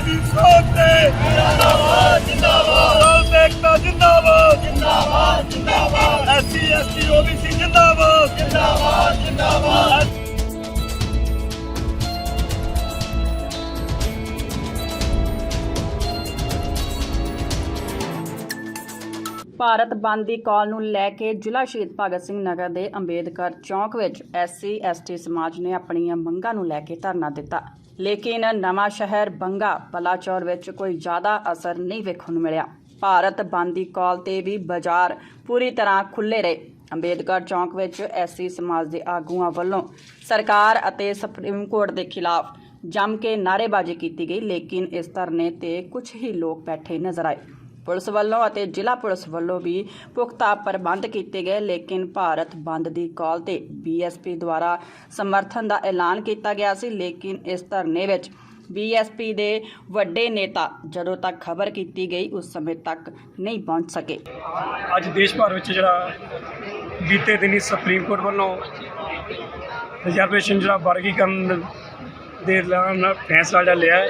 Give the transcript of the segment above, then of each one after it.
ਭੀਮ ਜੀ ਤੁਹਾਡੀ ਸੋਚ ਤੇ। ਮੇਰਾ ਜਿੰਦਾਬਾਦ। ਜਿੰਦਾਬਾਦ ਦੇਖਤਾ ਜਿੰਦਾਬਾਦ। ਜਿੰਦਾਬਾਦ ਜਿੰਦਾਬਾਦ। ਐਸਸੀ ਐਸਟੀ ਓਬੀਸੀ ਜਿੰਦਾਬਾਦ। ਜਿੰਦਾਬਾਦ ਜਿੰਦਾਬਾਦ। ਭਾਰਤ ਬੰਦ ਦੀ ਕਾਲ ਨੂੰ ਲੈ ਕੇ ਜ਼ਿਲ੍ਹਾ ਸ਼ਹੀਦ ਭਗਤ ਸਿੰਘ ਨਗਰ ਦੇ ਅੰਬੇਦਕਰ ਚੌਂਕ ਵਿੱਚ ਐਸਸੀ ਐਸਟੀ ਸਮਾਜ ਨੇ ਆਪਣੀਆਂ ਮੰਗਾਂ ਨੂੰ ਲੈ ਕੇ ਧਰਨਾ ਦਿੱਤਾ। ਲੇਕਿਨ ਨਵਾਂ ਸ਼ਹਿਰ ਬੰਗਾ ਬਲਾਚੌਰ ਵਿੱਚ ਕੋਈ ਜ਼ਿਆਦਾ ਅਸਰ ਨਹੀਂ ਵੇਖਣ ਨੂੰ ਮਿਲਿਆ। ਭਾਰਤ ਬੰਦ ਦੀ ਕਾਲ ਤੇ ਵੀ ਬਾਜ਼ਾਰ ਪੂਰੀ ਤਰ੍ਹਾਂ ਖੁੱਲੇ ਰਹੇ। ਅੰਬੇਦਕਰ ਚੌਂਕ ਵਿੱਚ ਐਸਸੀ ਸਮਾਜ ਦੇ ਆਗੂਆਂ ਵੱਲੋਂ ਸਰਕਾਰ ਅਤੇ ਸੁਪਰੀਮ ਕੋਰਟ ਦੇ ਖਿਲਾਫ ਜੰਮ ਕੇ ਨਾਅਰੇਬਾਜ਼ੀ ਕੀਤੀ ਗਈ, ਲੇਕਿਨ ਇਸ ਧਰਨੇ ਤੇ ਕੁਝ ਹੀ ਲੋਕ ਬੈਠੇ ਨਜ਼ਰ ਆਏ। ਪੁਲਿਸ ਵੱਲੋਂ ਅਤੇ ਜ਼ਿਲ੍ਹਾ ਪੁਲਿਸ ਵੱਲੋਂ ਵੀ ਪੁਖਤਾ ਪ੍ਰਬੰਧ ਕੀਤੇ ਗਏ, ਲੇਕਿਨ ਭਾਰਤ ਬੰਦ ਦੀ ਕਾਲ ਤੇ ਬੀਐਸਪੀ ਦੁਆਰਾ ਸਮਰਥਨ ਦਾ ਐਲਾਨ ਕੀਤਾ ਗਿਆ ਸੀ। ਲੇਕਿਨ ਇਸ ਧਰਨੇ ਵਿੱਚ ਬੀਐਸਪੀ ਦੇ ਵੱਡੇ ਨੇਤਾ ਜਦੋਂ ਤੱਕ ਖਬਰ ਕੀਤੀ ਗਈ, ਉਸ ਸਮੇਂ ਤੱਕ ਨਹੀਂ ਪਹੁੰਚ ਸਕੇ। ਅੱਜ ਦੇਸ਼ ਭਰ ਵਿੱਚ ਜਿਹੜਾ ਬੀਤੇ ਦਿਨੀ ਸੁਪਰੀਮ ਕੋਰਟ ਵੱਲੋਂ ਰਿਜ਼ਰਵੇਸ਼ਨ ਜਿਹੜਾ ਵਰਗੀਕਰਨ ਦੇ ਐਲਾਨ ਨਾਲ ਫੈਸਲਾ ਜਿਹੜਾ ਲਿਆ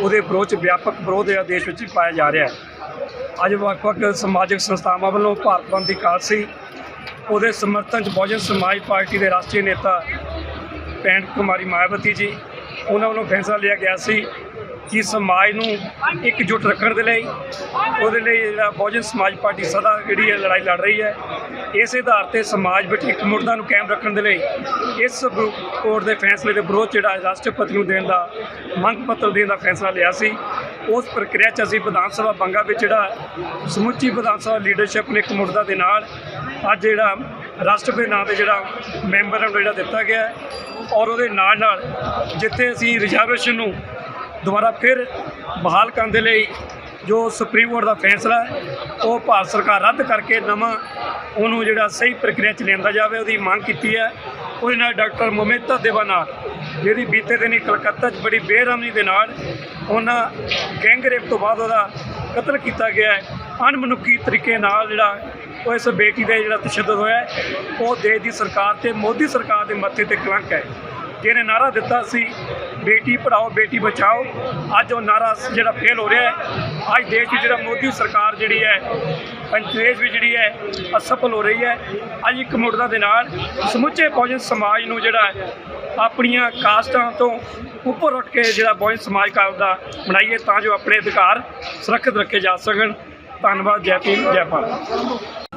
ਉਹਦੇ ਵਿਰੋਧ 'ਚ ਵਿਆਪਕ ਵਿਰੋਧ ਹੈ ਦੇਸ਼ ਵਿੱਚ ਪਾਇਆ ਜਾ ਰਿਹਾ ਹੈ। ਅੱਜ ਵੱਖ-ਵੱਖ ਸਮਾਜਿਕ ਸੰਸਥਾਵਾਂ ਵੱਲੋਂ ਭਾਰਤ ਬੰਦ ਦੀ ਕਾਲ ਸੀ। ਉਹਦੇ ਸਮਰਥਨ 'ਚ ਬਹੁਜਨ ਸਮਾਜ ਪਾਰਟੀ ਦੇ ਰਾਸ਼ਟਰੀ ਨੇਤਾ ਪੈਂਟ ਕੁਮਾਰੀ ਮਾਇਆਵਤੀ ਜੀ, ਉਹਨਾਂ ਵੱਲੋਂ ਫੈਸਲਾ ਲਿਆ ਗਿਆ ਸੀ ਕਿ ਸਮਾਜ ਨੂੰ ਇਕਜੁੱਟ ਰੱਖਣ ਦੇ ਲਈ ਉਹਦੇ ਲਈ ਜਿਹੜਾ ਬਹੁਜਨ ਸਮਾਜ ਪਾਰਟੀ ਸਦਾ ਜਿਹੜੀ ਹੈ ਲੜਾਈ ਲੜ ਰਹੀ ਹੈ। ਇਸ ਆਧਾਰ ਤੇ ਸਮਾਜ ਵਿੱਚ ਇੱਕ ਮੁਰਦਾ ਨੂੰ ਕਾਇਮ ਰੱਖਣ ਦੇ ਲਈ ਇਸ ਕੋਰਟ ਦੇ ਫੈਸਲੇ ਦੇ ਵਿਰੋਧ ਜਿਹੜਾ ਰਾਸ਼ਟਰਪਤੀ ਨੂੰ ਦੇਣ ਦਾ ਮੰਗ ਪੱਤਰ ਦੇਣ ਦਾ ਫੈਸਲਾ ਲਿਆ ਸੀ। ਉਸ ਪ੍ਰਕਿਰਿਆ 'ਚ ਅਸੀਂ ਵਿਧਾਨ ਸਭਾ ਬੰਗਾ ਵਿੱਚ ਜਿਹੜਾ ਸਮੁੱਚੀ ਵਿਧਾਨ ਸਭਾ ਲੀਡਰਸ਼ਿਪ ਨੇ ਇੱਕ ਮੁਰਦਾ ਦੇ ਨਾਲ ਅੱਜ ਜਿਹੜਾ ਰਾਸ਼ਟਰਪਤੀ ਨਾਂ ਤੇ ਜਿਹੜਾ ਮੈਂਬਰ ਨੂੰ ਜਿਹੜਾ ਦਿੱਤਾ ਗਿਆ ਔਰ ਉਹਦੇ ਨਾਲ ਨਾਲ ਜਿੱਥੇ ਅਸੀਂ ਰਿਜ਼ਰਵੇਸ਼ਨ ਨੂੰ ਦੁਬਾਰਾ ਫਿਰ ਬਹਾਲ ਕਰਨ ਦੇ ਲਈ ਜੋ ਸੁਪਰੀਮ ਕੋਰਟ ਦਾ ਫੈਸਲਾ ਉਹ ਭਾਰਤ ਸਰਕਾਰ ਰੱਦ ਕਰਕੇ ਨਵਾਂ ਉਹਨੂੰ ਜਿਹੜਾ ਸਹੀ ਪ੍ਰਕਿਰਿਆ ਚ ਲਿਆਂਦਾ ਜਾਵੇ, ਉਹਦੀ ਮੰਗ ਕੀਤੀ ਹੈ। ਉਹਦੇ ਨਾਲ ਡਾਕਟਰ ਮਮਿਤਾ ਦੇਵਾਨਾਥ ਜਿਹੜੀ ਬੀਤੇ ਦਿਨੀ ਕਲਕੱਤਾ 'ਚ ਬੜੀ ਬੇਰਹਿਮੀ ਦੇ ਨਾਲ ਉਹਨਾਂ ਗੈਂਗ ਰੇਪ ਤੋਂ ਬਾਅਦ ਉਹਦਾ ਕਤਲ ਕੀਤਾ ਗਿਆ ਹੈ। ਅਣਮਨੁੱਖੀ ਤਰੀਕੇ ਨਾਲ ਜਿਹੜਾ ਉਹ ਇਸ ਬੇਟੀ ਦਾ ਜਿਹੜਾ ਤਸ਼ੱਦਦ ਹੋਇਆ ਉਹ ਦੇਸ਼ ਦੀ ਸਰਕਾਰ ਤੇ ਮੋਦੀ ਸਰਕਾਰ ਦੇ ਮੱਥੇ ਤੇ ਕਲੰਕ ਹੈ। ਜਿਹਨੇ ਨਾਰਾ ਦਿੱਤਾ ਸੀ, ਬੇਟੀ ਪੜਾਓ, ਬੇਟੀ ਬਚਾਓ, ਅੱਜ ਉਹ ਨਾਰਾ ਜਿਹੜਾ ਫੇਲ ਹੋ ਰਿਹਾ ਹੈ। ਅੱਜ ਦੇਸ਼ ਵਿੱਚ ਜਿਹੜਾ ਮੋਦੀ ਸਰਕਾਰ ਜਿਹੜੀ ਹੈ ਪੰਚਦੇਸ਼ ਵਿੱਚ ਜਿਹੜੀ ਹੈ, ਅਸਫਲ ਹੋ ਰਹੀ ਹੈ। ਅੱਜ ਇੱਕ ਮੁਰਦਾ ਦੇ ਨਾਲ ਸਮੁੱਚੇ ਬਹੁਜਨ ਸਮਾਜ ਨੂੰ ਜਿਹੜਾ ਆਪਣੀਆਂ ਕਾਸਟਾਂ ਤੋਂ ਉੱਪਰ ਉੱਠ ਕੇ ਜਿਹੜਾ ਬਹੁਜਨ ਸਮਾਜ ਕਾਲ ਦਾ ਬਣਾਈਏ ਤਾਂ ਜੋ ਆਪਣੇ ਅਧਿਕਾਰ ਸੁਰੱਖਿਅਤ ਰੱਖੇ ਜਾ ਸਕਣ। ਧੰਨਵਾਦ, ਜੈ ਭੀਮ, ਜੈ ਭਾਰਤ।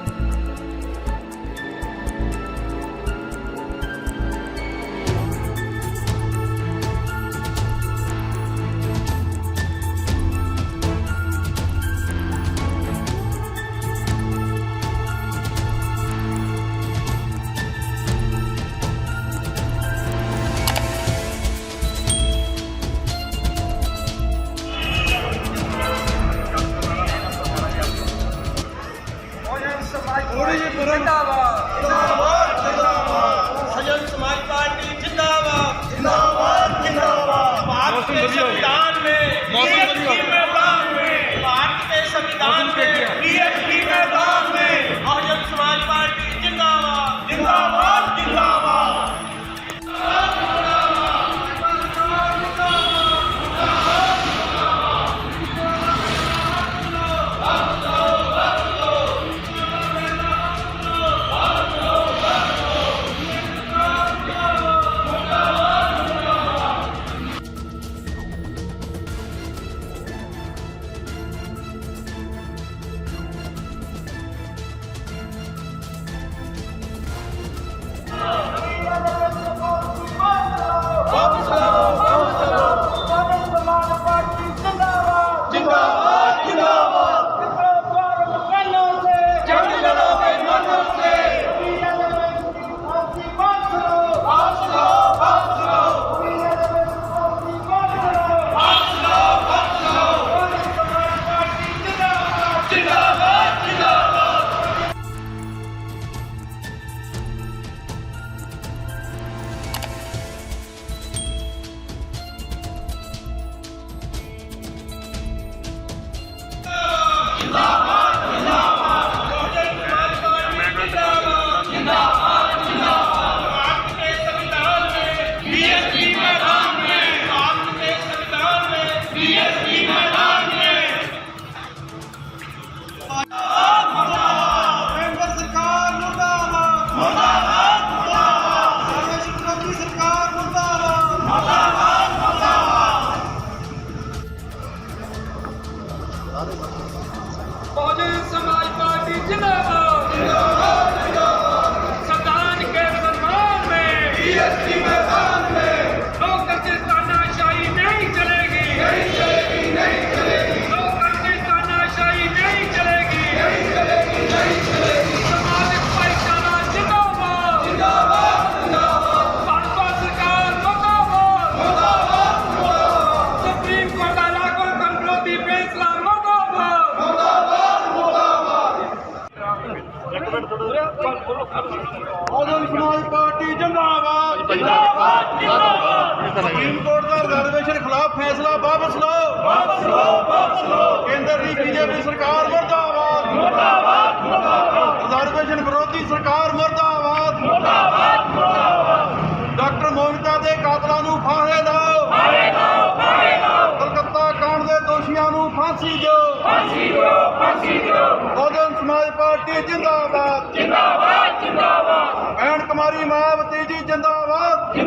ਲਓ ਦੀ ਬੀਜੇਪੀ ਸਰਕਾਰ ਮਰਦਾਬਾਦ। ਮਰਦਾਬਾਦ ਮਰਦਾਬਾਦ। ਰਿਜ਼ਰਵੇਸ਼ਨ ਵਿਰੋਧੀ ਸਰਕਾਰ ਮਰਦਾਬਾਦ। ਮਰਦਾਬਾਦ ਮਰਦਾਬਾਦ। ਡਾਕਟਰ ਮੋਹਿਤਾ ਦੇ ਕਾਤਲਾਂ ਨੂੰ ਫਾਹੇ ਦਿਓ ਫਾਹੇ ਦਿਓ ਫਾਹੇ ਦਿਓ ਕਲਕੱਤਾ ਕਾਂਡ ਦੇ ਦੋਸ਼ੀਆਂ ਨੂੰ ਫਾਂਸੀ ਦਿਓ। ਫਾਂਸੀ ਦਿਓ ਫਾਂਸੀ ਦਿਓ। ਬਹੁਜਨ ਸਮਾਜ ਪਾਰਟੀ ਜਿੰਦਾਬਾਦ। ਜਿੰਦਾਬਾਦ ਜਿੰਦਾਬਾਦ। ਭੈਣ ਕੁਮਾਰੀ ਮਾਇਆਵਤੀ ਜੀ ਜਿੰਦਾਬਾਦ।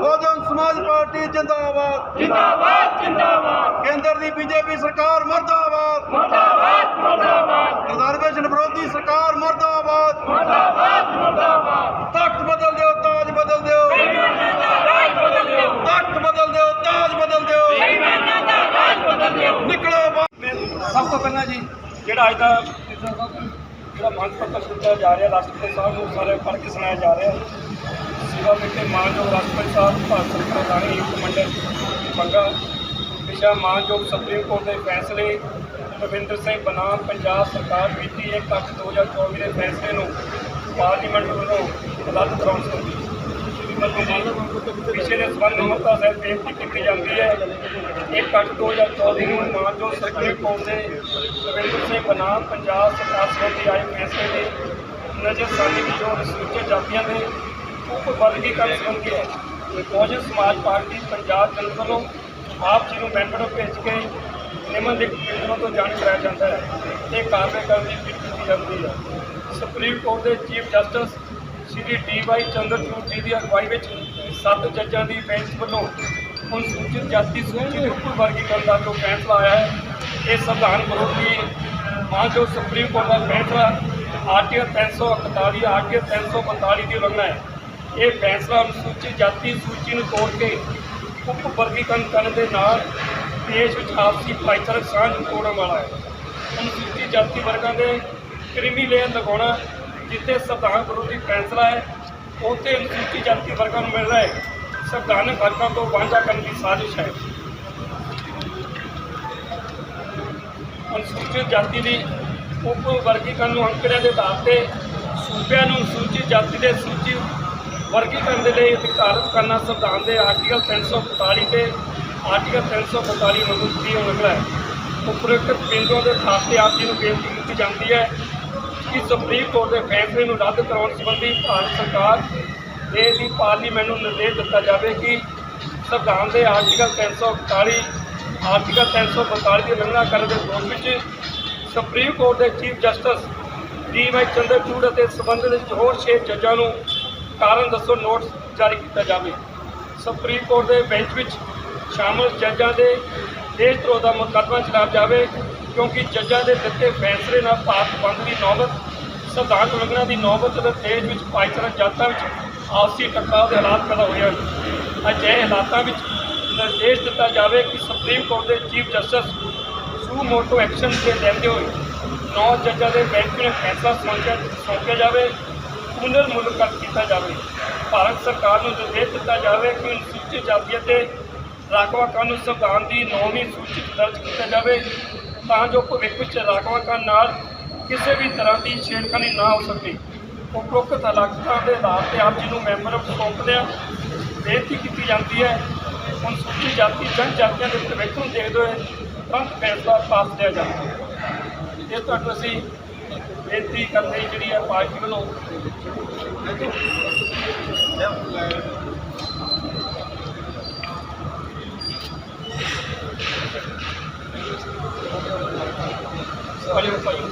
ਬਹੁਜਨ ਸਮਾਜ ਪਾਰਟੀ ਜਿੰਦਾਬਾਦ। ਜਿੰਦਾਬਾਦ ਜਿੰਦਾਬਾਦ। ਕੇਂਦਰ ਦੀ ਬੀਜੇਪੀ ਸਰਕਾਰ ਮਰਦਾਬਾਦ। ਮਰਦਾਬਾਦ ਮਰਦਾਬਾਦ। ਰਿਜ਼ਰਵੇਸ਼ਨ ਵਿਰੋਧੀ ਸਰਕਾਰ ਮਰਦਾਬਾਦ। ਮਰਦਾਬਾਦ ਮਰਦਾਬਾਦ। ਤਖਤ ਬਦਲ ਦਿਓ ਤਾਜ ਬਦਲ ਦਿਓ। ਤਖਤ ਬਦਲ ਦਿਓ ਤਾਜ ਬਦਲ ਦਿਓ। ਨਿਕਲੋ ਬਾਹਰ। ਸਭ ਤੋਂ ਪਹਿਲਾਂ ਜੀ ਜਿਹੜਾ ਅੱਜ ਦਾ ਜਿਹੜਾ ਮੰਗ ਪੱਤਰ ਦਿੱਤਾ ਜਾ ਰਿਹਾ ਰਾਸ਼ਟਰਪਤੀ ਸਾਹਿਬ ਨੂੰ ਸਾਰੇ ਪੜ੍ਹ ਕੇ ਸੁਣਾਇਆ ਜਾ ਰਿਹਾ। ਸੇਵਾ ਵਿੱਚ ਮਾਨਯੋਗ ਰਾਸ਼ਟਰਪਤੀ ਸਾਹਿਬ, ਭਾਰਤ ਸਰਕਾਰ ਰਾਣੀ ਕਮੰਡਲ ਮੰਗਾ। ਵਿਸ਼ਾ ਮਾਨਯੋਗ ਸੁਪਰੀਮ ਕੋਰਟ ਦੇ ਫੈਸਲੇ, ਰਵਿੰਦਰ ਸਿੰਘ ਬਨਾਮ, ਪੰਜਾਬ ਸਰਕਾਰ ਮਿਤੀ 1 ਅੱਠ 2024 ਦੇ ਫੈਸਲੇ ਨੂੰ ਪਾਰਲੀਮੈਂਟ ਵੱਲੋਂ ਰੱਦ ਕਰਾਉਣ ਸੰਬੰਧੀ ਵਿਸ਼ੇ ਦੇ ਸੰਬੰਧ ਮਤਾ ਸਾਹਿਬ ਬੇਨਤੀ ਕੀਤੀ ਜਾਂਦੀ ਹੈ, ਇੱਕ ਅੱਠ 2024 ਨੂੰ ਮਾਨਯੋਗ ਸੁਪਰੀਮ ਕੋਰਟ ਦੇ ਰਵਿੰਦਰ ਸਿੰਘ ਬਨਾਮ, ਪੰਜਾਬ ਸਰਕਾਰ ਸੰਬੰਧੀ ਆਏ ਫੈਸਲੇ ਦੇ ਨਜ਼ਰਸਾਨੀ ਵਿੱਚੋਂ ਅਨੁਸੂਚਿਤ ਜਾਤੀਆਂ ਦੇ ਉਪ ਵਰਗੀਕਰਨ ਸੰਬੰਧੀ ਹੈ। ਬਹੁਜਨ ਸਮਾਜ ਪਾਰਟੀ ਪੰਜਾਬ ਜਨਰਲ ਵੱਲੋਂ ਆਪ ਜੀ ਨੂੰ ਮੈਂਬਰ ਭੇਜ ਕੇ ਨਿਮਨਲਿਖਤ ਬਿੰਦੂਆਂ ਤੋਂ ਜਾਣ ਕਰਾਇਆ ਜਾਂਦਾ ਹੈ। ਇਹ ਕਾਰਵਾਈ ਕਰਨ ਦੀ ਅਪੀਲ ਕੀਤੀ ਜਾਂਦੀ ਹੈ। ਸੁਪਰੀਮ ਕੋਰਟ ਦੇ chief justice Shri D Y Chandrachud ji ਦੀ ਅਗਵਾਈ ਵਿੱਚ ਸੱਤ ਜੱਜਾਂ ਦੀ ਬੈਂਚ ਵੱਲੋਂ ਅਨੁਸੂਚਿਤ ਜਾਤੀ ਸੂਚੀ ਦੇ ਉੱਪਰ ਵਰਗੀਕਰਨ ਦਾ ਜੋ ਫੈਸਲਾ ਆਇਆ ਹੈ, ਇਹ ਸੰਵਿਧਾਨ ਵਿਰੋਧੀ ਮਾਨਯੋਗ ਸੁਪਰੀਮ ਕੋਰਟ ਦਾ ਫੈਸਲਾ ਆਰਟੀਕਲ 341 ਆਰਟੀਕਲ 342 ਦੀ ਉਲੰਘਣਾ ਹੈ। ਇਹ ਫੈਸਲਾ ਅਨੁਸੂਚਿਤ ਜਾਤੀ ਸੂਚੀ ਨੂੰ ਤੋੜ ਕੇ ਉਪ ਵਰਗੀਕਰਨ ਕਰਨ ਦੇ ਨਾਲ ਦੇਸ਼ ਵਿੱਚ ਆਪਸੀ ਭਾਈਚਾਰਕ ਸਾਂਝ ਤੋੜਨ ਵਾਲਾ ਹੈ। ਅਨੁਸੂਚਿਤ ਜਾਤੀ ਵਰਗਾਂ ਦੇ ਕ੍ਰਿਮੀ ਲੇਅਰ ਲਗਾਉਣਾ ਜਿੱਥੇ ਸੰਵਿਧਾਨ ਵਿਰੋਧੀ ਫੈਸਲਾ ਹੈ, ਉੱਥੇ ਅਨੁਸੂਚਿਤ ਜਾਤੀ ਵਰਗਾਂ ਨੂੰ ਮਿਲ ਰਿਹਾ ਹੈ, ਸੰਵਿਧਾਨਕ ਵਰਗਾਂ ਤੋਂ ਵਾਂਝਾ ਕਰਨ ਦੀ ਸਾਜ਼ਿਸ਼ ਹੈ। ਅਨੁਸੂਚਿਤ ਜਾਤੀ ਦੀ ਉਪ ਵਰਗੀਕਰਨ ਨੂੰ ਅੰਕੜਿਆਂ ਦੇ ਆਧਾਰ ਤੇ ਸੂਬਿਆਂ ਨੂੰ ਅਨੁਸੂਚਿਤ ਜਾਤੀ ਦੇ ਸੂਚੀ ਵਰਗੀਕਰਨ ਦੇ ਲਈ ਅਧਿਕਾਰਤ ਕਰਨਾ ਸੰਵਿਧਾਨ ਦੇ ਆਰਟੀਕਲ 342 ਤੇ ਆਰਟੀਕਲ 342 ਨੂੰ ਦੀ ਉਲੰਘਣਾ ਹੈ। ਉਪਰੋਕਤ ਬਿੰਦੂਆਂ ਦੇ ਆਧਾਰ ਆਪ ਜੀ ਨੂੰ ਬੇਨਤੀ ਕੀਤੀ ਜਾਂਦੀ ਹੈ ਕਿ ਸੁਪਰੀਮ ਕੋਰਟ ਦੇ ਫੈਸਲੇ ਨੂੰ ਰੱਦ ਕਰਾਉਣ ਸੰਬੰਧੀ ਭਾਰਤ ਸਰਕਾਰ ਦੇ ਦੀ ਪਾਰਲੀਮੈਂਟ ਨੂੰ ਨਿਰਦੇਸ਼ ਦਿੱਤਾ ਜਾਵੇ ਕਿ ਸੰਵਿਧਾਨ ਦੇ ਆਰਟੀਕਲ 341 ਆਰਟੀਕਲ 342 ਦੀ ਉਲੰਘਣਾ ਕਰਨ ਦੇ ਦੋਸ਼ ਵਿੱਚ ਸੁਪਰੀਮ ਕੋਰਟ ਦੇ chief justice D Y Chandrachud ਅਤੇ ਸਬੰਧਿਤ ਵਿੱਚ ਹੋਰ ਛੇ ਜੱਜਾਂ ਨੂੰ ਕਾਰਨ ਦੱਸੋ ਨੋਟਿਸ ਜਾਰੀ ਕੀਤਾ ਜਾਵੇ। ਸੁਪਰੀਮ ਕੋਰਟ ਦੇ ਬੈਂਚ ਵਿੱਚ ਸ਼ਾਮਲ ਜੱਜਾਂ ਦੇ ਦੇਸ਼ ਧਰੋਹ ਦਾ ਮੁਕੱਦਮਾ ਚਲਾਇਆ ਜਾਵੇ, ਕਿਉਂਕਿ ਜੱਜਾਂ ਦੇ ਦਿੱਤੇ ਫੈਸਲੇ ਨਾਲ ਭਾਰਤ ਬੰਦ ਦੀ ਨੌਬਤ ਸੰਵਿਧਾਨ ਉਲੰਘਣਾ ਦੀ ਨੌਬਤ ਅਤੇ ਦੇਸ਼ ਵਿੱਚ ਭਾਈਚਾਰਕ ਜਾਤਾਂ ਵਿੱਚ ਆਪਸੀ ਟਕਰਾਅ ਦੇ ਹਾਲਾਤ ਪੈਦਾ ਹੋਏ ਹਨ। ਅਜਿਹੇ ਹਾਲਾਤਾਂ ਵਿੱਚ ਨਿਰਦੇਸ਼ ਦਿੱਤਾ ਜਾਵੇ ਕਿ ਸੁਪਰੀਮ ਕੋਰਟ ਦੇ chief justice suo motu action ਦੇ ਲੈਂਦੇ ਹੋਏ ਨੌ ਜੱਜਾਂ ਦੇ ਬੈਂਚ ਨੂੰ ਫੈਸਲਾ ਸੌਂਪਿਆ ਸੌਂਪਿਆ ਜਾਵੇ। ਪੁਨਰ ਮੁਲਾਕਾਤ ਕੀਤਾ ਜਾਵੇ। ਭਾਰਤ ਸਰਕਾਰ ਨੂੰ ਨਿਰਦੇਸ਼ ਦਿੱਤਾ ਜਾਵੇ ਕਿ ਅਨੁਸੂਚਿਤ ਜਾਤੀਆਂ ਤੇ ਰਾਖਵਾ ਕਾਨੂੰਨ ਸੰਵਿਧਾਨ ਦੀ ਨੌਵੀਂ ਸੂਚੀ ਦਰਜ ਕੀਤਾ ਜਾਵੇ, ਤਾਂ ਜੋ ਭਵਿੱਖ ਵਿੱਚ ਰਾਖਵਾ ਕਾਨੂੰਨ ਨਾਲ ਕਿਸੇ ਵੀ ਤਰ੍ਹਾਂ ਦੀ ਛੇੜਖਾਨੀ ਨਾ ਹੋ ਸਕੇ। ਉਪਰੋਕਤ ਹਾਲਾਤਾਂ ਦੇ ਆਧਾਰ ਤੇ ਆਪ ਜੀ ਨੂੰ ਮੈਂਬਰ ਸੌਂਪਦੇ ਹਾਂ ਬੇਨਤੀ ਕੀਤੀ ਜਾਂਦੀ ਹੈ। ਅਨੁਸੂਚਿਤ ਜਾਤੀ ਜਨਜਾਤੀਆਂ ਦੇ ਭਵਿੱਖ ਨੂੰ ਦੇਖਦੇ ਹੋਏ ਤੁਰੰਤ ਫੈਸਲਾ ਪਾਸ ਲਿਆ ਜਾਵੇ। ਇਹ ਤੁਹਾਨੂੰ ਅਸੀਂ ਬੇਨਤੀ ਕਰਦੇ ਜਿਹੜੀ ਹੈ ਪਾਰਟੀ ਵੱਲੋਂ। ਭਾਈਓ ਭਾਈਓ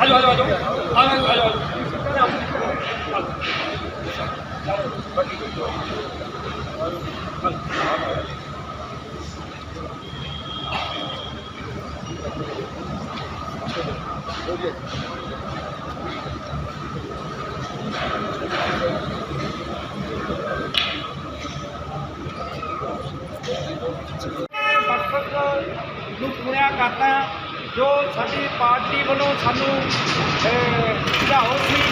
ਆਜੋ ਆਜੋ ਆਜੋ ਆਜੋ ਆਜੋ ਮਕਸਦ ਨੂੰ ਪੂਰਾ ਕਰਦਾ ਜੋ ਸਾਡੀ ਪਾਰਟੀ ਵੱਲੋਂ ਸਾਨੂੰ ਅਹ, ਸੀ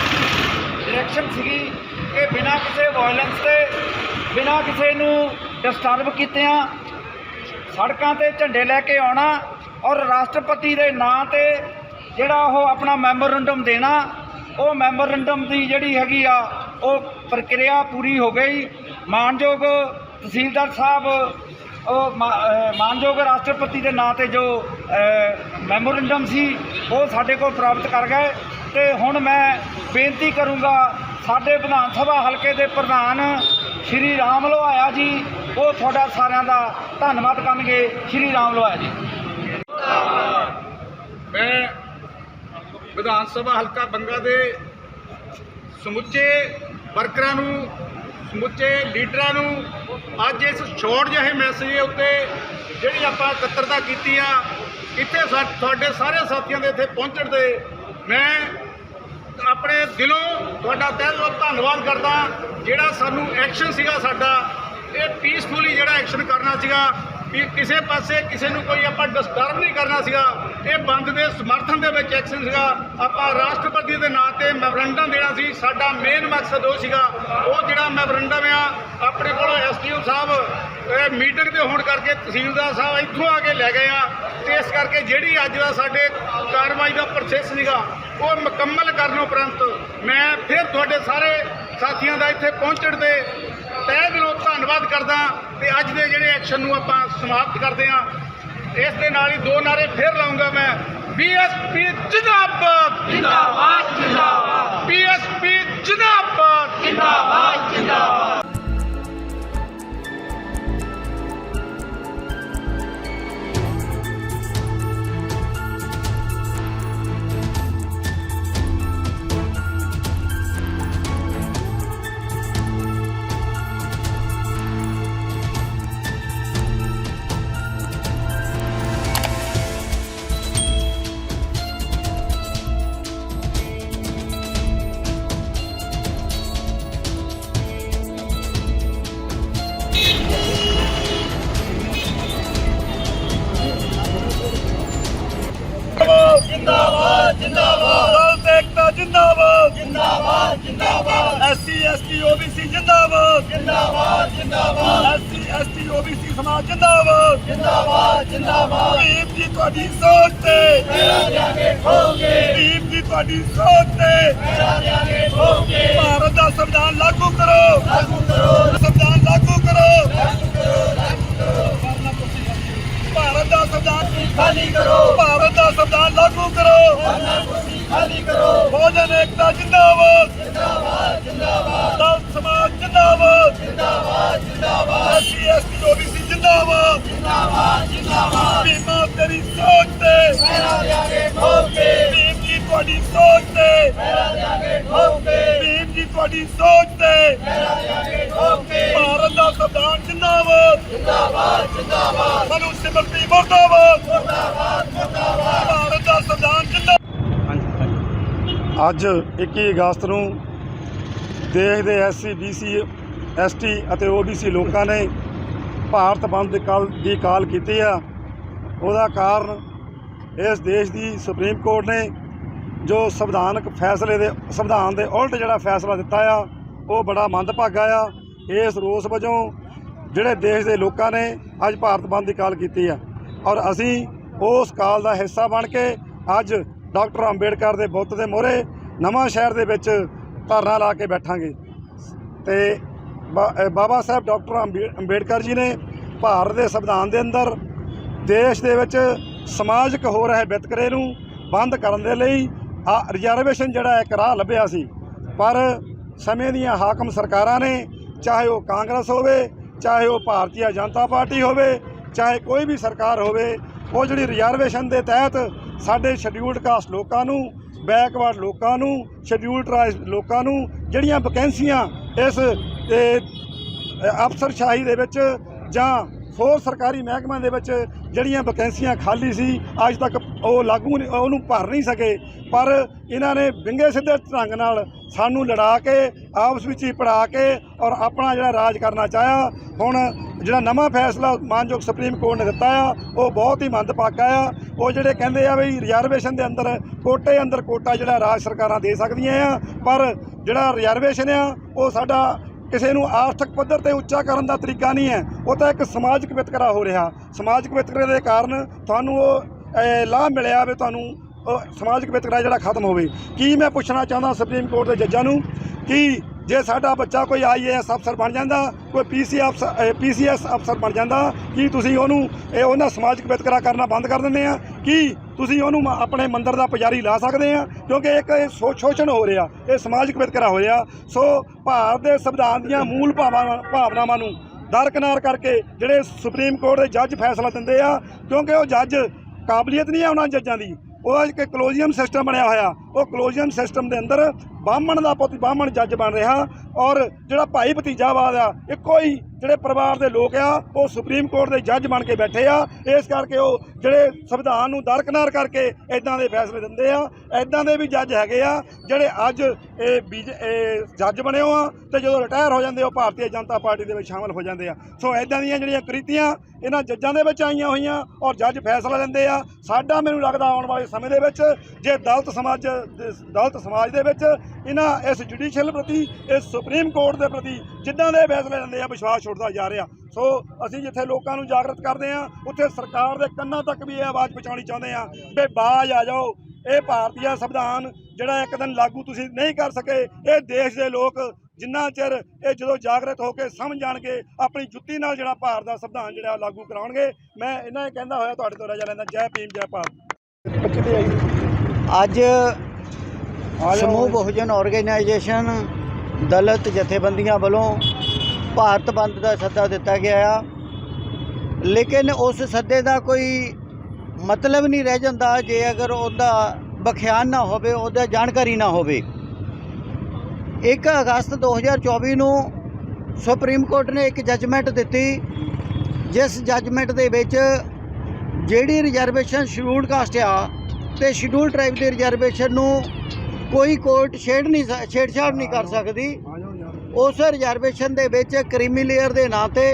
ਡਾਇਰੈਕਸ਼ਨ ਸੀਗੀ ਕਿ ਬਿਨਾਂ ਕਿਸੇ ਵਾਇਲੈਂਸ ਤੇ ਬਿਨਾਂ ਕਿਸੇ ਨੂੰ ਡਿਸਟਰਬ ਕੀਤਿਆਂ ਸੜਕਾਂ ਤੇ ਝੰਡੇ ਲੈ ਕੇ ਆਉਣਾ ਔਰ ਰਾਸ਼ਟਰਪਤੀ ਦੇ ਨਾਂ ਤੇ ਜਿਹੜਾ ਉਹ ਆਪਣਾ ਮੈਮੋਰੰਡਮ ਦੇਣਾ ਉਹ ਮੈਮੋਰੰਡਮ ਦੀ ਜਿਹੜੀ ਹੈਗੀ ਆ ਉਹ ਪ੍ਰਕਿਰਿਆ ਪੂਰੀ ਹੋ ਗਈ। ਮਾਨਯੋਗ ਤਹਿਸੀਲਦਾਰ ਸਾਹਿਬ ਉਹ ਮਾਨਯੋਗ ਰਾਸ਼ਟਰਪਤੀ ਦੇ ਨਾਂ ਤੇ ਜੋ ਅਹ, ਮੈਮੋਰੰਡਮ ਸੀ ਉਹ ਸਾਡੇ ਕੋਲ ਪ੍ਰਾਪਤ ਕਰ ਗਏ। ਤੇ ਹੁਣ ਮੈਂ ਬੇਨਤੀ ਕਰੂੰਗਾ ਸਾਡੇ ਵਿਧਾਨ ਸਭਾ ਹਲਕੇ ਦੇ ਪ੍ਰਧਾਨ ਸ਼੍ਰੀ ਰਾਮ ਲੋਹਾਇਆ ਜੀ ਉਹ ਤੁਹਾਡਾ ਸਾਰਿਆਂ ਦਾ ਧੰਨਵਾਦ ਕਰਨਗੇ। ਸ਼੍ਰੀ ਰਾਮ ਲੋਹਾਇਆ ਜੀ। ਮੈਂ ਵਿਧਾਨ ਸਭਾ ਹਲਕਾ ਬੰਗਾ ਦੇ ਸਮੁੱਚੇ ਵਰਕਰਾਂ ਨੂੰ, ਸਮੁੱਚੇ ਲੀਡਰਾਂ ਨੂੰ ਅੱਜ ਇਸ ਛੋਟ ਜਿਹੇ ਮੈਸੇਜ ਉੱਤੇ ਜਿਹੜੀ ਆਪਾਂ ਇਕੱਤਰਤਾ ਕੀਤੀ ਆ, ਇੱਥੇ ਸਾ- ਤੁਹਾਡੇ ਸਾਰੇ ਸਾਥੀਆਂ ਦੇ ਇੱਥੇ ਪਹੁੰਚਣ ਤੇ ਮੈਂ ਆਪਣੇ ਦਿਲੋਂ ਤੁਹਾਡਾ ਤਹਿ ਦਿਲੋਂ ਧੰਨਵਾਦ ਕਰਦਾ, ਜਿਹੜਾ ਸਾਨੂੰ ਐਕਸ਼ਨ ਸੀਗਾ ਸਾਡਾ, ਇਹ ਪੀਸਫੁਲੀ ਜਿਹੜਾ ਐਕਸ਼ਨ ਕਰਨਾ ਸੀਗਾ, ਵੀ ਕਿਸੇ ਪਾਸੇ ਕਿਸੇ ਨੂੰ ਕੋਈ ਆਪਾਂ ਡਿਸਟਰਬ ਨਹੀਂ ਕਰਨਾ ਸੀਗਾ ਇਹ ਬੰਦ ਦੇ ਸਮਰਥਨ ਦੇ ਵਿੱਚ ਐਕਸ਼ਨ ਸੀਗਾ। ਆਪਾਂ ਰਾਸ਼ਟਰਪਤੀ ਦੇ ਨਾਂ ਤੇ ਮੈਮੋਰੰਡਮ ਦੇਣਾ ਸੀ। ਸਾਡਾ ਮੇਨ ਮਕਸਦ ਉਹ ਸੀਗਾ। ਉਹ ਜਿਹੜਾ ਮੈਮੋਰੰਡਮ ਆ, ਆਪਣੇ ਕੋਲ ਐਸਟੀਓ ਸਾਹਿਬ ਮੀਟਿੰਗ ਤੇ ਹੋਣ ਕਰਕੇ ਤਹਿਸੀਲਦਾਰ ਸਾਹਿਬ ਇੱਥੋਂ ਆ ਕੇ ਲੈ ਗਏ ਆ। ਤੇ ਇਸ ਕਰਕੇ ਜਿਹੜੀ ਅੱਜ ਦਾ ਸਾਡੇ ਕਾਰਵਾਈ ਦਾ ਪ੍ਰੋਸੈਸ ਸੀਗਾ, ਉਹ ਮੁਕੰਮਲ ਕਰਨ ਉਪਰੰਤ ਮੈਂ ਫਿਰ ਤੁਹਾਡੇ ਸਾਰੇ ਸਾਥੀਆਂ ਦਾ ਇੱਥੇ ਪਹੁੰਚਣ ਤੇ ਤਹਿ ਦਿਲੋਂ ਧੰਨਵਾਦ ਕਰਦਾ। ਤੇ ਅੱਜ ਦੇ ਜਿਹੜੇ ਐਕਸ਼ਨ ਨੂੰ ਆਪਾਂ ਸਮਾਪਤ ਕਰਦੇ ਹਾਂ। ਇਸ ਦੇ ਨਾਲ ਹੀ ਦੋ ਨਾਰੇ ਫਿਰ ਲਾਉਂਗਾ ਮੈਂ। ਬੀਐਸਪੀ ਜਿੰਦਾਬਾਦ। ਜਿੰਦਾਬਾਦ ਜਿੰਦਾਬਾਦ। ਬੀਐਸਪੀ ਜਿੰਦਾਬਾਦ। ਜਿੰਦਾਬਾਦ ਜਿੰਦਾਬਾਦ। ਜਿੰਦਾਬਾਦ। ਜਿੰਦਾਬਾਦ ਜਿੰਦਾਬਾਦ। ਐਸਸੀ ਐਸਟੀ ਓਬੀਸੀ ਜਿੰਦਾਬਾਦ। ਜਿੰਦਾਬਾਦ ਜਿੰਦਾਬਾਦ। ਐਸਸੀ ਐਸਟੀ ਓਬੀਸੀ ਸਮਾਜ ਜਿੰਦਾਬਾਦ। ਜਿੰਦਾਬਾਦ ਜਿੰਦਾਬਾਦ। ਭੀਮ ਜੀ ਤੁਹਾਡੀ ਸੋਚ ਤੇ। ਮੇਰਾ ਜਾਗੇ ਠੋਕੇ ਭੀਮ ਜੀ ਤੁਹਾਡੀ ਸੋਚ ਤੇ। ਮੇਰਾ ਜਾਗੇ ਠੋਕੇ ਭਾਰਤ ਦਾ ਸੰਵਿਧਾਨ ਲਾਗੂ ਕਰੋ। ਲਾਗੂ ਕਰੋ। ਸੰਵਿਧਾਨ ਲਾਗੂ ਕਰੋ। ਲਾਗੂ ਕਰੋ ਲਾਗੂ ਕਰੋ। ਭਾਰਤ ਦਾ ਸੰਵਿਧਾਨ ਖਾਲੀ ਕਰੋ। ਭਾਰਤ ਦਾ ਸੰਵਿਧਾਨ ਲਾਗੂ ਕਰੋ ਖਾਲੀ ਕਰੋ ਭੋਜਨ ਏਕਤਾ ਜਿੰਦਾਬਾਦ ਜਿੰਦਾਬਾਦ ਜਿੰਦਾਬਾਦ। ਦਲ ਸਮਾਜ ਜਿੰਦਾਬਾਦ ਜਿੰਦਾਬਾਦ। ਜਿੰਦਾਬਾਦ ਐਸਸੀ ਓਬੀਸੀ ਜਿੰਦਾਬਾਦ ਜਿੰਦਾਬਾਦ ਜਿੰਦਾਬਾਦ। ਬੀਮਾ ਤੇਰੀ ਸੋਚ ਤੇ ਮੇਰਾ ਲਿਆਗੇ ਠੋਕੇ ਭੀਮ ਜੀ ਤੁਹਾਡੀ ਸੋਚ ਤੇ ਮੇਰਾ ਲਿਆਗੇ ਠੋਕੇ ਭੀਮ ਜੀ ਤੁਹਾਡੀ ਸੋਚ ਤੇ। ਮੇਰਾ ਲਿਆਗੇ ਠੋਕੇ ਭਾਰਤ ਦਾ ਸੰਵਿਧਾਨ ਜਿੰਦਾਬਾਦ। ਜਿੰਦਾਬਾਦ ਜਿੰਦਾਬਾਦ। ਸਾਨੂੰ ਸਿਮਰਤੀ ਮੁਰਦਾਬਾਦ ਮੁਰਦਾਬਾਦ ਭਾਰਤ ਦਾ ਸੰਵਿਧਾਨ ਜਿੰਦਾਬਾਦ ਅੱਜ 21 ਅਗਸਤ ਨੂੰ ਦੇਸ਼ ਦੇ ਐਸਸੀ ਬੀਸੀ ਐਸਟੀ ਅਤੇ ਓਬੀਸੀ ਲੋਕਾਂ ਨੇ ਭਾਰਤ ਬੰਦ ਦੀ ਕਾਲ ਦੀ ਕਾਲ ਕੀਤੀ ਆ। ਉਹਦਾ ਕਾਰਨ ਇਸ ਦੇਸ਼ ਦੀ ਸੁਪਰੀਮ ਕੋਰਟ ਨੇ ਜੋ ਸੰਵਿਧਾਨਕ ਫੈਸਲੇ ਦੇ, ਸੰਵਿਧਾਨ ਦੇ ਉਲਟ ਜਿਹੜਾ ਫੈਸਲਾ ਦਿੱਤਾ ਆ, ਉਹ ਬੜਾ ਮੰਦਭਾਗਾ ਆ। ਇਸ ਰੋਸ ਵਜੋਂ ਜਿਹੜੇ ਦੇਸ਼ ਦੇ ਲੋਕਾਂ ਨੇ ਅੱਜ ਭਾਰਤ ਬੰਦ ਦੀ ਕਾਲ ਕੀਤੀ ਆ। ਔਰ ਅਸੀਂ ਉਸ ਕਾਲ ਦਾ ਹਿੱਸਾ ਬਣ ਕੇ ਅੱਜ ਡਾਕਟਰ ਅੰਬੇਡਕਰ ਦੇ ਬੁੱਤ ਦੇ ਮੋਹਰੇ ਨਵਾਂ ਸ਼ਹਿਰ ਦੇ ਵਿੱਚ ਧਰਨਾ ਲਾ ਕੇ ਬੈਠਾਂਗੇ। ਤੇ ਬਾ- ਬਾਬਾ ਸਾਹਿਬ ਡਾਕਟਰ ਅੰਬੇ- ਅੰਬੇਡਕਰ ਜੀ ਨੇ ਭਾਰਤ ਦੇ ਸੰਵਿਧਾਨ ਦੇ ਅੰਦਰ ਦੇਸ਼ ਦੇ ਵਿੱਚ ਸਮਾਜਿਕ ਹੋ ਰਹੇ ਵਿਤਕਰੇ ਨੂੰ ਬੰਦ ਕਰਨ ਦੇ ਲਈ ਆ ਰਿਜ਼ਰਵੇਸ਼ਨ ਜਿਹੜਾ ਇੱਕ ਰਾਹ ਲੱਭਿਆ ਸੀ। ਪਰ ਸਮੇਂ ਦੀਆਂ ਹਾਕਮ ਸਰਕਾਰਾਂ ਨੇ ਚਾਹੇ ਉਹ ਕਾਂਗਰਸ ਹੋਵੇ, ਚਾਹੇ ਉਹ ਭਾਰਤੀ ਜਨਤਾ ਪਾਰਟੀ ਹੋਵੇ, ਚਾਹੇ ਕੋਈ ਵੀ ਸਰਕਾਰ ਹੋਵੇ ਉਹ ਜਿਹੜੀ ਰਿਜ਼ਰਵੇਸ਼ਨ ਦੇ ਤਹਿਤ ਸਾਡੇ ਸ਼ਡਿਊਲਡ ਕਾਸਟ ਲੋਕਾਂ ਨੂੰ ਬੈਕਵਰਡ ਲੋਕਾਂ ਨੂੰ ਸ਼ਡਿਊਲਡ ਟ੍ਰਾਈਬ ਲੋਕਾਂ ਨੂੰ, ਜਿਹੜੀਆਂ ਵੈਕੈਂਸੀਆਂ ਇਸ ਅਫਸਰਸ਼ਾਹੀ ਦੇ ਵਿੱਚ ਜਾਂ ਹੋਰ ਸਰਕਾਰੀ ਮਹਿਕਮਿਆਂ ਦੇ ਵਿੱਚ ਜਿਹੜੀਆਂ ਵੈਕੈਂਸੀਆਂ ਖਾਲੀ ਸੀ, ਅੱਜ ਤੱਕ ਉਹ ਲਾਗੂ ਨਹੀਂ ਉਹਨੂੰ ਭਰ ਨਹੀਂ ਸਕੇ। ਪਰ ਇਹਨਾਂ ਨੇ ਵਿੰਗੇ ਸਿੱਧੇ ਢੰਗ ਨਾਲ ਸਾਨੂੰ ਲੜਾ ਕੇ, ਆਪਸ ਵਿੱਚ ਹੀ ਪੜਾ ਕੇ ਔਰ ਆਪਣਾ ਜਿਹੜਾ ਰਾਜ ਕਰਨਾ ਚਾਹਿਆ। ਹੁਣ ਜਿਹੜਾ ਨਵਾਂ ਫੈਸਲਾ ਮਾਨਯੋਗ ਸੁਪਰੀਮ ਕੋਰਟ ਨੇ ਦਿੱਤਾ ਆ, ਉਹ ਬਹੁਤ ਹੀ ਮੰਦਭਾਗਾ ਆ। ਉਹ ਜਿਹੜੇ ਕਹਿੰਦੇ ਆ ਵੀ ਰਿਜ਼ਰਵੇਸ਼ਨ ਦੇ ਅੰਦਰ ਕੋਟੇ ਅੰਦਰ ਕੋਟਾ ਜਿਹੜਾ ਰਾਜ ਸਰਕਾਰਾਂ ਦੇ ਸਕਦੀਆਂ ਆ, ਪਰ ਜਿਹੜਾ ਰਿਜ਼ਰਵੇਸ਼ਨ ਆ, ਉਹ ਸਾਡਾ ਕਿਸੇ ਨੂੰ ਆਰਥਿਕ ਪੱਧਰ ਤੇ ਉੱਚਾ ਕਰਨ ਦਾ ਤਰੀਕਾ ਨਹੀਂ ਹੈ। ਉਹ ਤਾਂ ਇੱਕ ਸਮਾਜਿਕ ਵਿਤਕਰਾ ਹੋ ਰਿਹਾ। ਸਮਾਜਿਕ ਵਿਤਕਰੇ ਦੇ ਕਾਰਨ ਤੁਹਾਨੂੰ ਉਹ ਲਾਭ ਮਿਲਿਆ ਵੀ ਤੁਹਾਨੂੰ ਅ, ਸਮਾਜਿਕ ਵਿਤਕਰਾ ਜਿਹੜਾ ਖਤਮ ਹੋਵੇ। ਕੀ ਮੈਂ ਪੁੱਛਣਾ ਚਾਹੁੰਦਾ ਸੁਪਰੀਮ ਕੋਰਟ ਦੇ ਜੱਜਾਂ ਨੂੰ ਕਿ ਜੇ ਸਾਡਾ ਬੱਚਾ ਕੋਈ ਆਈਏਐਸ ਅਫਸਰ ਬਣ ਜਾਂਦਾ ਕੋਈ ਪੀਸੀ ਅਫਸਰ ਪੀਸੀਐਸ ਅਫਸਰ ਬਣ ਜਾਂਦਾ ਕੀ ਤੁਸੀਂ ਉਹਨੂੰ ਇਹ ਉਹਨਾਂ ਸਮਾਜਿਕ ਵਿਤਕਰਾ ਕਰਨਾ ਬੰਦ ਕਰ ਦਿੰਦੇ ਆ? ਕੀ ਤੁਸੀਂ ਉਹਨੂੰ ਮ- ਆਪਣੇ ਮੰਦਰ ਦਾ ਪੁਜਾਰੀ ਲਾ ਸਕਦੇ ਆ, ਕਿਉਂਕਿ ਇੱਕ ਇਹ ਸ਼ੋ- ਸ਼ੋਸ਼ਣ ਹੋ ਰਿਹਾ, ਇਹ ਸਮਾਜਿਕ ਵਿਤਕਰਾ ਹੋ ਰਿਹਾ ਸੋ ਭਾਰਤ ਦੇ ਸੰਵਿਧਾਨ ਦੀਆਂ ਮੂਲ ਭਾਵਾਂ ਭਾਵਨਾਵਾਂ ਨੂੰ ਦਰਕਨਾਰ ਕਰਕੇ ਜਿਹੜੇ ਸੁਪਰੀਮ ਕੋਰਟ ਦੇ ਜੱਜ ਫੈਸਲਾ ਦਿੰਦੇ ਆ, ਕਿਉਂਕਿ ਉਹ ਜੱਜ ਕਾਬਲੀਅਤ ਨਹੀਂ ਹੈ ਉਹਨਾਂ ਜੱਜਾਂ ਦੀ। ਉਹ ਇੱਕ ਕਲੋਜ਼ੀਅਮ ਸਿਸਟਮ ਬਣਿਆ ਹੋਇਆ। ਉਹ ਕਲੋਜ਼ੀਅਮ ਸਿਸਟਮ ਦੇ ਅੰਦਰ ਬਾਹਮਣ ਦਾ ਪੁੱਤ ਬਾਹਮਣ ਜੱਜ ਬਣ ਰਿਹਾ ਔਰ ਜਿਹੜਾ ਭਾਈ ਭਤੀਜਾਵਾਦ ਆ, ਇੱਕੋ ਹੀ ਜਿਹੜੇ ਪਰਿਵਾਰ ਦੇ ਲੋਕ ਆ, ਉਹ ਸੁਪਰੀਮ ਕੋਰਟ ਦੇ ਜੱਜ ਬਣ ਕੇ ਬੈਠੇ ਆ। ਇਸ ਕਰਕੇ ਉਹ ਜਿਹੜੇ ਸੰਵਿਧਾਨ ਨੂੰ ਦਰਕਨਾਰ ਕਰਕੇ ਇਦਾਂ ਦੇ ਫੈਸਲੇ ਦਿੰਦੇ ਆ। ਇਦਾਂ ਦੇ ਵੀ ਜੱਜ ਹੈਗੇ ਆ, ਜਿਹੜੇ ਅੱਜ ਇਹ ਬੀਜ ਇਹ ਜੱਜ ਬਣੇ ਹੋ ਆ ਤੇ ਜਦੋਂ ਰਿਟਾਇਰ ਹੋ ਜਾਂਦੇ ਉਹ ਭਾਰਤੀ ਜਨਤਾ ਪਾਰਟੀ ਦੇ ਵਿੱਚ ਸ਼ਾਮਲ ਹੋ ਜਾਂਦੇ ਆ। ਸੋ ਇਦਾਂ ਦੀਆਂ ਜਿਹੜੀਆਂ ਕ੍ਰਿਤੀਆਂ ਇਹਨਾਂ ਜੱਜਾਂ ਦੇ ਵਿੱਚ ਆਈਆਂ ਹੋਈਆਂ ਔਰ ਜੱਜ ਫੈਸਲਾ ਲੈਂਦੇ ਆ, ਸਾਡਾ ਮੈਨੂੰ ਲੱਗਦਾ ਆਉਣ ਵਾਲੇ ਸਮੇਂ ਦੇ ਵਿੱਚ ਜੇ ਦਲਤ ਸਮਾਜ ਦਲਤ ਸਮਾਜ ਦੇ ਵਿੱਚ ਇਹਨਾਂ ਇਸ ਜੁਡੀਸ਼ੀਅਲ ਪ੍ਰਤੀ, ਇਸ ਸੁਪਰੀਮ ਕੋਰਟ ਦੇ ਪ੍ਰਤੀ ਜਿੱਦਾਂ ਦੇ ਫੈਸਲੇ ਲੈਂਦੇ ਆ, ਵਿਸ਼ਵਾਸ ਛੁੱਟਦਾ ਜਾ ਰਿਹਾ। ਸੋ ਅਸੀਂ ਜਿੱਥੇ ਲੋਕਾਂ ਨੂੰ ਜਾਗਰਤ ਕਰਦੇ ਆ ਉੱਥੇ ਸਰਕਾਰ ਦੇ ਕੰਨਾਂ ਤੱਕ ਵੀ ਇਹ ਆਵਾਜ਼ ਪਹੁੰਚਾਉਣੀ ਚਾਹੁੰਦੇ ਆ ਵੀ ਬਾਜ ਆ ਜਾਓ। ਇਹ ਭਾਰਤੀ ਸੰਵਿਧਾਨ ਜਿਹੜਾ ਇੱਕ ਦਿਨ ਲਾਗੂ ਤੁਸੀਂ ਨਹੀਂ ਕਰ ਸਕੇ ਇਹ ਦੇਸ਼ ਦੇ ਲੋਕ ਜਿੰਨਾ ਚਿਰ ਇਹ ਜਦੋਂ ਜਾਗਰਤ ਹੋ ਕੇ ਸਮਝ ਜਾਣਗੇ ਆਪਣੀ ਜੁੱਤੀ ਨਾਲ ਜਿਹੜਾ ਭਾਰਤ ਦਾ ਸੰਵਿਧਾਨ ਜਿਹੜਾ ਲਾਗੂ ਕਰਾਉਣਗੇ ਮੈਂ ਇਹਨਾਂ ਇਹ ਕਹਿੰਦਾ ਹੋਇਆ ਤੁਹਾਡੇ ਤੋਂ ਰਜਾ ਲੈਂਦਾ ਜੈ ਭੀਮ ਜੈ ਭਾਰਤ। ਅੱਜ ਸਮੂਹ ਬਹੁਜਨ ਆਰਗੇਨਾਈਜੇਸ਼ਨ ਦਲਿਤ ਜਥੇਬੰਦੀਆਂ ਵੱਲੋਂ ਭਾਰਤ ਬੰਦ ਦਾ ਸੱਦਾ ਦਿੱਤਾ ਗਿਆ ਆ। ਲੇਕਿਨ ਉਸ ਸੱਦੇ ਦਾ ਕੋਈ ਮਤਲਬ ਨਹੀਂ ਰਹਿ ਜਾਂਦਾ ਜੇ ਅਗਰ ਉਹਦਾ ਬਖਿਆਨ ਨਾ ਹੋਵੇ, ਉਹਦਾ ਜਾਣਕਾਰੀ ਨਾ ਹੋਵੇ। 1 ਅਗਸਤ 2024 ਨੂੰ ਸੁਪਰੀਮ ਕੋਰਟ ਨੇ ਇੱਕ ਜੱਜਮੈਂਟ ਦਿੱਤੀ, ਜਿਸ ਜੱਜਮੈਂਟ ਦੇ ਵਿੱਚ ਜਿਹੜੀ ਰਿਜ਼ਰਵੇਸ਼ਨ ਸ਼ਡਿਊਲ ਕਾਸਟ ਆ ਤੇ ਸ਼ਡਿਊਲ ਟ੍ਰਾਈਬ ਦੀ ਰਿਜ਼ਰਵੇਸ਼ਨ ਨੂੰ ਕੋਈ ਕੋਰਟ ਛੇੜ ਨਹੀਂ ਸ- ਛੇੜਛਾੜ ਨਹੀਂ ਕਰ ਸਕਦੀ। ਉਸ ਰਿਜ਼ਰਵੇਸ਼ਨ ਦੇ ਵਿੱਚ ਕ੍ਰੀਮੀ ਲੇਅਰ ਦੇ ਨਾਂ ਤੇ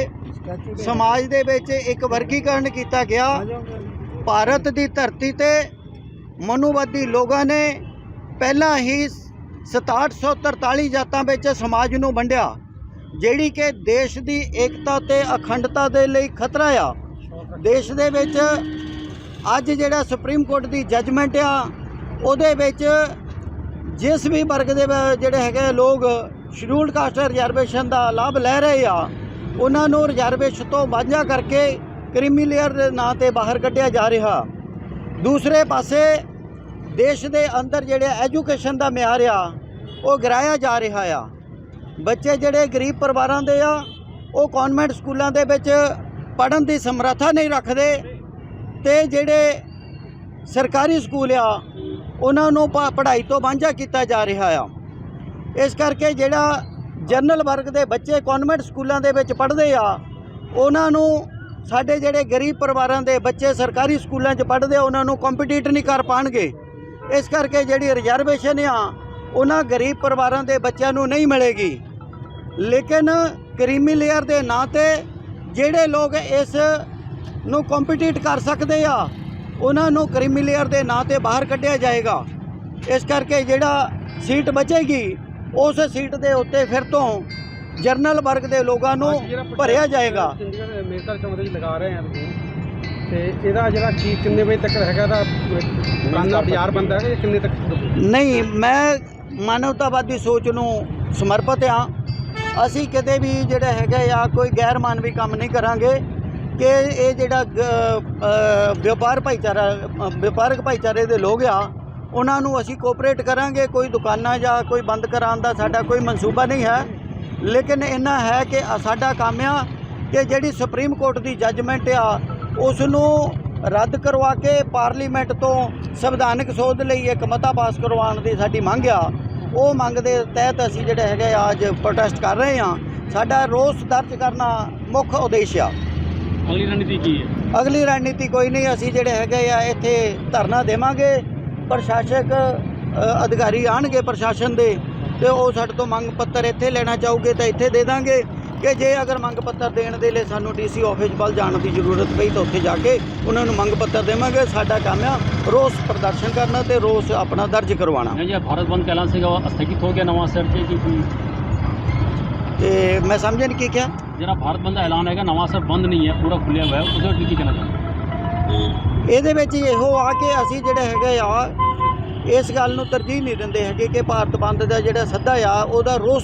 ਸਮਾਜ ਦੇ ਵਿੱਚ ਇੱਕ ਵਰਗੀਕਰਨ ਕੀਤਾ ਗਿਆ। ਭਾਰਤ ਦੀ ਧਰਤੀ ਤੇ ਮਨੂਵਾਦੀ ਲੋਕਾਂ ਨੇ ਪਹਿਲਾਂ ਹੀ 6743 ਜਾਤਾਂ ਵਿੱਚ ਸਮਾਜ ਨੂੰ ਵੰਡਿਆ ਜਿਹੜੀ ਕਿ ਦੇਸ਼ ਦੀ ਏਕਤਾ ਤੇ ਅਖੰਡਤਾ ਦੇ ਲਈ ਖਤਰਾ ਆ। ਦੇਸ਼ ਦੇ ਵਿੱਚ ਅੱਜ ਜਿਹੜਾ ਸੁਪਰੀਮ ਕੋਰਟ ਦੀ ਜੱਜਮੈਂਟ ਆ ਉਹਦੇ ਵਿੱਚ ਜਿਸ ਵੀ ਵਰਗ ਦੇ ਜਿਹੜੇ ਹੈਗੇ ਲੋਕ ਸ਼ਡਿਊਲਡ ਕਾਸਟ ਰਿਜ਼ਰਵੇਸ਼ਨ ਦਾ ਲਾਭ ਲੈ ਰਹੇ ਆ। ਉਹਨਾਂ ਨੂੰ ਰਿਜ਼ਰਵੇਸ਼ਨ ਤੋਂ ਵਾਂਝਾ ਕਰਕੇ ਕ੍ਰੀਮੀ ਲੇਅਰ ਦੇ ਨਾਂ ਤੇ ਬਾਹਰ ਕੱਢਿਆ ਜਾ ਰਿਹਾ। ਦੂਸਰੇ ਪਾਸੇ ਦੇਸ਼ ਦੇ ਅੰਦਰ ਜਿਹੜੇ ਐਜੂਕੇਸ਼ਨ ਦਾ ਮਿਆਰ ਆ, ਉਹ ਗਿਰਾਇਆ ਜਾ ਰਿਹਾ ਆ। ਬੱਚੇ ਜਿਹੜੇ ਗਰੀਬ ਪਰਿਵਾਰਾਂ ਦੇ ਆ, ਉਹ ਕਨਵੈਂਟ ਸਕੂਲਾਂ ਦੇ ਵਿੱਚ ਪੜ੍ਹਨ ਦੀ ਸਮਰੱਥਾ ਨਹੀਂ ਰੱਖਦੇ ਤੇ ਜਿਹੜੇ ਸਰਕਾਰੀ ਸਕੂਲ ਆ, ਉਹਨਾਂ ਨੂੰ ਪ- ਪੜ੍ਹਾਈ ਤੋਂ ਵਾਂਝਾ ਕੀਤਾ ਜਾ ਰਿਹਾ ਆ। ਇਸ ਕਰਕੇ ਜਿਹੜਾ ਜਨਰਲ ਵਰਗ ਦੇ ਬੱਚੇ ਕਨਵੈਂਟ ਸਕੂਲਾਂ ਦੇ ਵਿੱਚ ਪੜ੍ਹਦੇ ਆ, ਉਹਨਾਂ ਨੂੰ ਸਾਡੇ ਜਿਹੜੇ ਗਰੀਬ ਪਰਿਵਾਰਾਂ ਦੇ ਬੱਚੇ ਸਰਕਾਰੀ ਸਕੂਲਾਂ 'ਚ ਪੜ੍ਹਦੇ ਆ, ਉਹਨਾਂ ਨੂੰ ਕੰਪੀਟੀਟ ਨਹੀਂ ਕਰ ਪਾਣਗੇ। ਇਸ ਕਰਕੇ ਜਿਹੜੀ ਰਿਜ਼ਰਵੇਸ਼ਨ ਆ, ਉਹਨਾਂ ਗਰੀਬ ਪਰਿਵਾਰਾਂ ਦੇ ਬੱਚਿਆਂ ਨੂੰ ਨਹੀਂ ਮਿਲੇਗੀ। ਲੇਕਿਨ ਕਰੀਮੀ ਲੇਅਰ ਦੇ ਨਾਂ ਤੇ ਜਿਹੜੇ ਲੋਕ ਇਸ ਨੂੰ ਕੰਪੀਟੀਟ ਕਰ ਸਕਦੇ ਆ, ਉਹਨਾਂ ਨੂੰ ਕਰੀਮੀ ਲੇਅਰ ਦੇ ਨਾਂ ਤੇ ਬਾਹਰ ਕੱਢਿਆ ਜਾਏਗਾ। ਇਸ ਕਰਕੇ ਜਿਹੜਾ ਸੀਟ ਬਚੇਗੀ ਉਸ ਸੀਟ ਦੇ ਉੱਤੇ ਫਿਰ ਤੋਂ ਜਰਨਲ ਵਰਗ ਦੇ ਲੋਕਾਂ ਨੂੰ ਭਰਿਆ ਜਾਏਗਾ। ਚੰਡੀਗੜ੍ਹ ਮੇਸਰ ਚੌਂਕ ਦੇ ਵਿੱਚ ਲਗਾ ਰਹੇ ਆ ਤੁਸੀਂ ਤੇ ਇਹਦਾ ਜਿਹੜਾ ਕੀ ਕਿੰਨੇ ਵਜੇ ਤੱਕ ਹੈਗਾ ਦਾ ਪੁਰਾਣਾ ਬਾਜ਼ਾਰ ਬੰਦ ਹੈਗਾ ਜਾਂ ਕਿੰਨੇ ਤੱਕ ਨਹੀਂ ਮੈਂ ਮਾਨਵਤਾਵਾਦੀ ਸੋਚ ਨੂੰ ਸਮਰਪਿਤ ਆ ਅਸੀਂ ਕਦੇ ਵੀ ਜਿਹੜਾ ਹੈਗਾ ਆ ਕੋਈ ਗੈਰ ਮਾਨਵੀ ਕੰਮ ਨਹੀਂ ਕਰਾਂਗੇ ਕਿ ਇਹ ਜਿਹੜਾ ਵਪਾਰ ਭਾਈਚਾਰਾ ਵਪਾਰਕ ਭਾਈਚਾਰੇ ਦੇ ਲੋਕ ਆ ਉਹਨਾਂ ਨੂੰ ਅਸੀਂ ਕੋਆਪਰੇਟ ਕਰਾਂਗੇ ਕੋਈ ਦੁਕਾਨਾਂ ਜਾਂ ਕੋਈ ਬੰਦ ਕਰਾਉਣ ਦਾ ਸਾਡਾ ਕੋਈ ਮਨਸੂਬਾ ਨਹੀਂ ਹੈ। ਲੇਕਿਨ ਇੰਨਾ ਹੈ ਕਿ ਸਾਡਾ ਕੰਮ ਆ ਕਿ ਜਿਹੜੀ ਸੁਪਰੀਮ ਕੋਰਟ ਦੀ ਜੱਜਮੈਂਟ ਆ ਉਸ ਨੂੰ ਰੱਦ ਕਰਵਾ ਕੇ ਪਾਰਲੀਮੈਂਟ ਤੋਂ ਸੰਵਿਧਾਨਕ ਸੋਧ ਲਈ ਇੱਕ ਮਤਾ ਪਾਸ ਕਰਵਾਉਣ ਦੀ ਸਾਡੀ ਮੰਗ ਆ। ਉਹ ਮੰਗ ਦੇ ਤਹਿਤ ਅਸੀਂ ਜਿਹੜੇ ਹੈਗੇ ਆ ਅੱਜ ਪ੍ਰੋਟੈਸਟ ਕਰ ਰਹੇ ਆ ਸਾਡਾ ਰੋਸ ਦਰਜ ਕਰਨਾ ਮੁੱਖ ਉਦੇਸ਼ ਆ। ਅਗਲੀ ਰਣਨੀਤੀ ਕੀ ਹੈ? ਅਗਲੀ ਰਣਨੀਤੀ ਕੋਈ ਨਹੀਂ ਅਸੀਂ ਜਿਹੜੇ ਹੈਗੇ ਆ ਇੱਥੇ ਧਰਨਾ ਦੇਵਾਂਗੇ। ਪ੍ਰਸ਼ਾਸਕ ਅਧਿਕਾਰੀ ਆਣਗੇ ਪ੍ਰਸ਼ਾਸਨ ਦੇ ਤੇ ਉਹ ਸਾਡੇ ਤੋਂ ਮੰਗ ਪੱਤਰ ਇੱਥੇ ਲੈਣਾ ਚਾਹੋਗੇ ਤਾਂ ਇੱਥੇ ਦੇ ਦਾਂਗੇ ਕਿ ਜੇ ਅਗਰ ਮੰਗ ਪੱਤਰ ਦੇਣ ਦੇ ਲਈ ਸਾਨੂੰ ਡੀਸੀ ਆਫਿਸ ਵੱਲ ਜਾਣ ਦੀ ਜ਼ਰੂਰਤ ਪਈ ਤਾਂ ਉੱਥੇ ਜਾ ਕੇ ਉਹਨਾਂ ਨੂੰ ਮੰਗ ਪੱਤਰ ਦੇਵਾਂਗੇ। ਸਾਡਾ ਕੰਮ ਆ ਰੋਸ ਪ੍ਰਦਰਸ਼ਨ ਕਰਨਾ ਤੇ ਰੋਸ ਆਪਣਾ ਦਰਜ ਕਰਵਾਉਣਾ। ਨਹੀਂ ਜੀ ਭਾਰਤ ਬੰਦ ਸੀਗਾ ਉਹ ਸਥਗਿਤ ਹੋ ਗਿਆ ਨਵਾਂ ਸਿਰ ਤੇ ਕਿ ਤੇ ਮੈਂ ਸਮਝਿਆ ਨਹੀਂ ਕੀ ਕਿਹਾ। ਜਿਹੜਾ ਭਾਰਤ ਬੰਦ ਦਾ ਐਲਾਨ ਹੈਗਾ ਨਵਾਂ ਸਿਰ ਬੰਦ ਨਹੀਂ ਹੈ ਪੂਰਾ ਖੁੱਲਿਆ ਹੋਇਆ ਹੈ ਉਹਦੇ ਵਿੱਚ ਕੀ ਕਹਿਣਾ ਚਾਹੁੰਦੇ ਇਹਦੇ ਵਿੱਚ ਇਹੋ ਆ ਕਿ ਅਸੀਂ ਜਿਹੜੇ ਹੈਗੇ ਆ, ਇਸ ਗੱਲ ਨੂੰ ਤਰਜੀਹ ਨਹੀਂ ਦਿੰਦੇ ਹੈਗੇ ਕਿ ਭਾਰਤ ਬੰਦ ਦਾ ਜਿਹੜਾ ਸੱਦਾ ਆ, ਉਹਦਾ ਰੋਸ